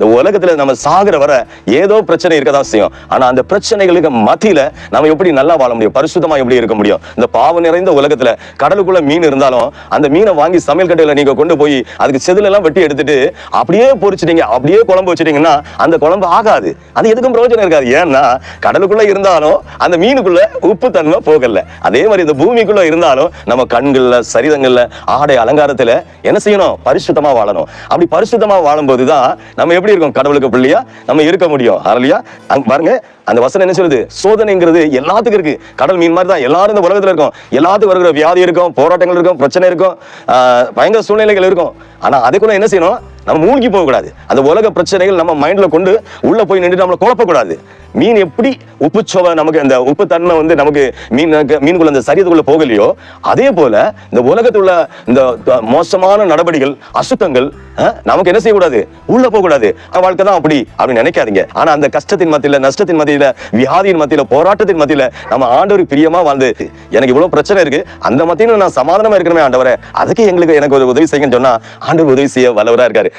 இந்த உலகத்துல நம்ம சாகிற வர ஏதோ பிரச்சனை இருக்கதான் செய்யும். ஆனா அந்த பிரச்சனைகளுக்கு மத்தியில நம்ம எப்படி நல்லா வாழ முடியும்? பரிசுத்தமா எப்படி இருக்க முடியும்? இந்த பாவம் நிறைந்த உலகத்துல கடலுக்குள்ள மீன் இருந்தாலும் அந்த மீனை வாங்கி சமையல் கட்டையில நீங்க கொண்டு போய் அதுக்கு செதில் எல்லாம் வெட்டி எடுத்துட்டு அப்படியே பொறிச்சிட்டீங்க அப்படியே குழம்பு வச்சிட்டீங்கன்னா அந்த குழம்பு ஆகாது. அது எதுக்கும் பிரயோஜனம் இருக்காது. ஏன்னா கடலுக்குள்ள இருந்தாலும் அந்த மீனுக்குள்ள உப்பு தன்மை போகல. அதே மாதிரி இந்த பூமிக்குள்ள இருந்தாலும் நம்ம கண்கள்ல சரிதங்கள்ல ஆடை அலங்காரத்துல என்ன செய்யணும்? பரிசுத்தமா வாழணும். அப்படி பரிசுத்தமா வாழும்போது தான் நம்ம எப்படி இருக்கோம்? கடவுளுக்கு பிள்ளையா? நம்ம இருக்க முடியும். இல்லையா அங்க பாருங்க அந்த வசனம் என்ன சொல்லுது? சோதனைங்கிறது எல்லாத்துக்கும் இருக்கு. கடல் மீன் மாதிரி தான். எல்லாரும் இந்த உலகத்துல இருக்கும். எல்லாத்துக்கும் வருகிற வியாதி இருக்கும் போராட்டங்கள் இருக்கும் பிரச்சனை இருக்கும். பயங்கர சூழ்நிலைகள் இருக்கும். ஆனா அதுக்குள்ள என்ன செய்யணும்? நம்ம மூழ்கி போகக்கூடாது. அந்த உலக பிரச்சனைகள் நம்ம மைண்ட்ல கொண்டு உள்ள போய் நின்று நம்மளை குழப்பக்கூடாது. மீன் எப்படி உப்பு நமக்கு அந்த உப்பு தன்மை வந்து நமக்கு மீன் மீனுக்குள்ள அந்த சரியத்துக்குள்ள போகலையோ அதே போல இந்த உலகத்தில் உள்ள இந்த மோசமான நடவடிக்கைகள் அசுத்தங்கள் நமக்கு என்ன செய்யக்கூடாது? உள்ள போகக்கூடாது. அந்த வாழ்க்கை தான் அப்படி அப்படின்னு நினைக்காதீங்க. ஆனா அந்த கஷ்டத்தின் மத்தியில நஷ்டத்தின் மத்தியில வியாதியின் மத்தியில போராட்டத்தின் மத்தியில நம்ம ஆண்டவர் பிரியமா வாழ்ந்து எனக்கு இவ்வளவு பிரச்சனை இருக்கு. அந்த மத்தியில நான் சமாதானமா இருக்கணுமே ஆண்டவரே. அதுக்கு எங்களுக்கு எனக்கு ஒரு உதவி செய்யுங்கன்னு சொன்னா ஆண்டவர் உதவி செய்ய வல்லவரா இருக்காரு.